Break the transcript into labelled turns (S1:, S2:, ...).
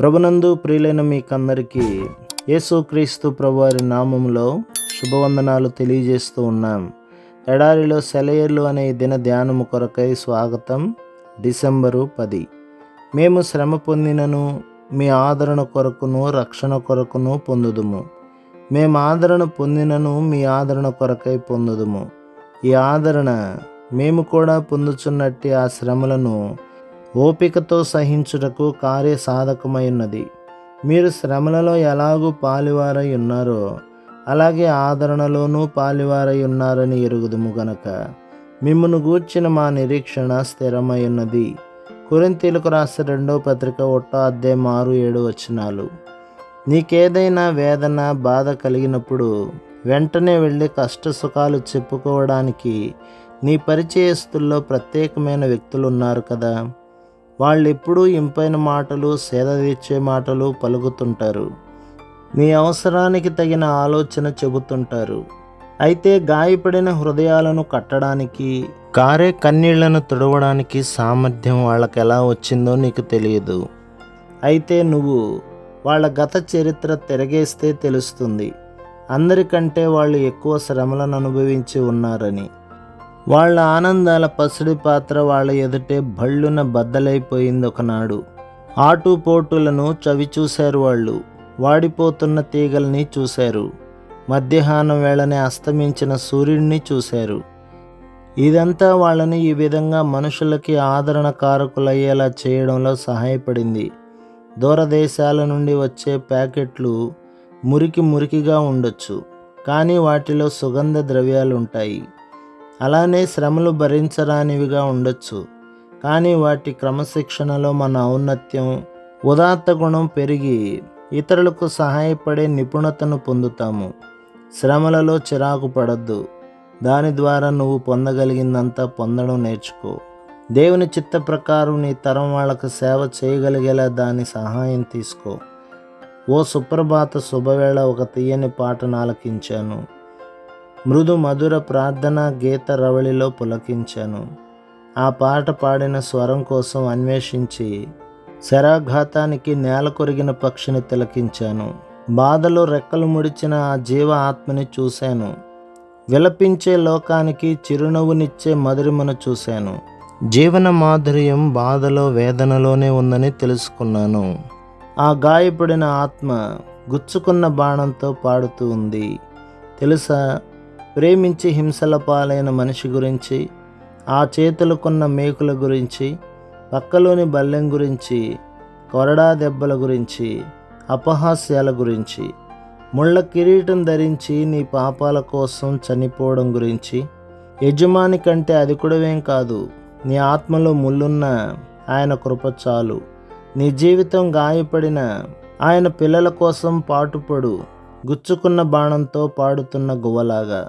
S1: ప్రభునందు ప్రియులైన మీకందరికీ యేసుక్రీస్తు ప్రభువారి నామంలో శుభవందనాలు తెలియజేస్తూ ఉన్నాం. ఎడారిలో సెలయేర్లు అనే దిన ధ్యానము కొరకై స్వాగతం డిసెంబరు పది. మేము శ్రమ పొందినను మీ ఆదరణ కొరకును రక్షణ కొరకును పొందుదుము. మేము ఆదరణ పొందినను మీ ఆదరణ కొరకై పొందుదుము. ఈ ఆదరణ మేము కూడా పొందుచున్నట్టి ఆ శ్రమలను ఓపికతో సహించుటకు కార్యసాధకమై ఉన్నది మీరు శ్రమలలో ఎలాగూ పాలివారై ఉన్నారో అలాగే ఆదరణలోనూ పాలివారై ఉన్నారని ఎరుగుదుము గనక. మిమ్మను గూర్చిన మా నిరీక్షణ స్థిరమై ఉన్నది కొరింతీలకు రాసిన రెండో పత్రిక ఒట్టో అధ్యాయం ఆరు ఏడు వచనాలు. నీకేదైనా వేదన బాధ కలిగినప్పుడు వెంటనే వెళ్ళి కష్ట సుఖాలు చెప్పుకోవడానికి నీ పరిచయస్తుల్లో ప్రత్యేకమైన వ్యక్తులు ఉన్నారు కదా. వాళ్ళు ఎప్పుడూ ఇంపైన మాటలు సేదతీర్చే మాటలు పలుకుతుంటారు. మీ అవసరానికి తగిన ఆలోచన చెబుతుంటారు. అయితే గాయపడిన హృదయాలను కట్టడానికి కారే కన్నీళ్ళను తుడవడానికి సామర్థ్యం వాళ్ళకి ఎలా వచ్చిందో నీకు తెలియదు. అయితే నువ్వు వాళ్ళ గత చరిత్ర తిరగేస్తే తెలుస్తుంది. అందరికంటే వాళ్ళు ఎక్కువ శ్రమలను అనుభవించి ఉన్నారని. వాళ్ళ ఆనందాల పసిడి పాత్ర వాళ్ళ ఎదుటే భళ్ళున బద్దలైపోయింది ఒకనాడు. ఆటుపోటులను చవి చూశారు వాళ్ళు. వాడిపోతున్న తీగల్ని చూశారు. మధ్యాహ్నం వేళనే అస్తమించిన సూర్యుడిని చూశారు. ఇదంతా వాళ్ళని ఈ విధంగా మనుషులకి ఆదరణ కారకులయ్యేలా చేయడంలో సహాయపడింది. దూరదేశాల నుండి వచ్చే ప్యాకెట్లు మురికి మురికిగా ఉండొచ్చు. కానీ వాటిలో సుగంధ ద్రవ్యాలు ఉంటాయి అలానే శ్రమలు భరించరానివిగా ఉండొచ్చు. కానీ వాటి క్రమశిక్షణలో మన ఔన్నత్యం ఉదాత్త గుణం పెరిగి ఇతరులకు సహాయపడే నిపుణతను పొందుతాము. శ్రమలలో చిరాకు పడద్దు. దాని ద్వారా నువ్వు పొందగలిగిందంతా పొందడం నేర్చుకో. దేవుని చిత్త ప్రకారం నీ తరం వాళ్ళకు సేవ చేయగలిగేలా దాని సహాయం తీసుకో. ఓ సుప్రభాత శుభవేళ ఒక తీయని పాటను ఆలకించాను. మృదు మధుర ప్రార్థన గీత రవళిలో పులకించాను. ఆ పాట పాడిన స్వరం కోసం అన్వేషించి శరాఘాతానికి నేల కొరిగిన పక్షిని తిలకించాను. బాధలో రెక్కలు ముడిచిన ఆ జీవ ఆత్మని చూశాను విలపించే లోకానికి చిరునవ్వునిచ్చే మధురిమను చూశాను జీవన మాధుర్యం బాధలో వేదనలోనే ఉందని తెలుసుకున్నాను. ఆ గాయపడిన ఆత్మ గుచ్చుకున్న బాణంతో పాడుతూ ఉంది. తెలుసా? ప్రేమించి హింసల పాలైన మనిషి గురించి ఆ చేతులకున్న మేకుల గురించి పక్కలోని బల్లెం గురించి కొరడా దెబ్బల గురించి అపహాస్యాల గురించి ముళ్ళ కిరీటం ధరించి నీ పాపాల కోసం చనిపోవడం గురించి యజమాని కంటే అది కూడావేం కాదు. నీ ఆత్మలో ముళ్ళున్న ఆయన కృప చాలు. నీ జీవితం గాయపడిన ఆయన పిల్లల కోసం పాటుపడు. గుచ్చుకున్న బాణంతో పాడుతున్న గువ్వలాగా.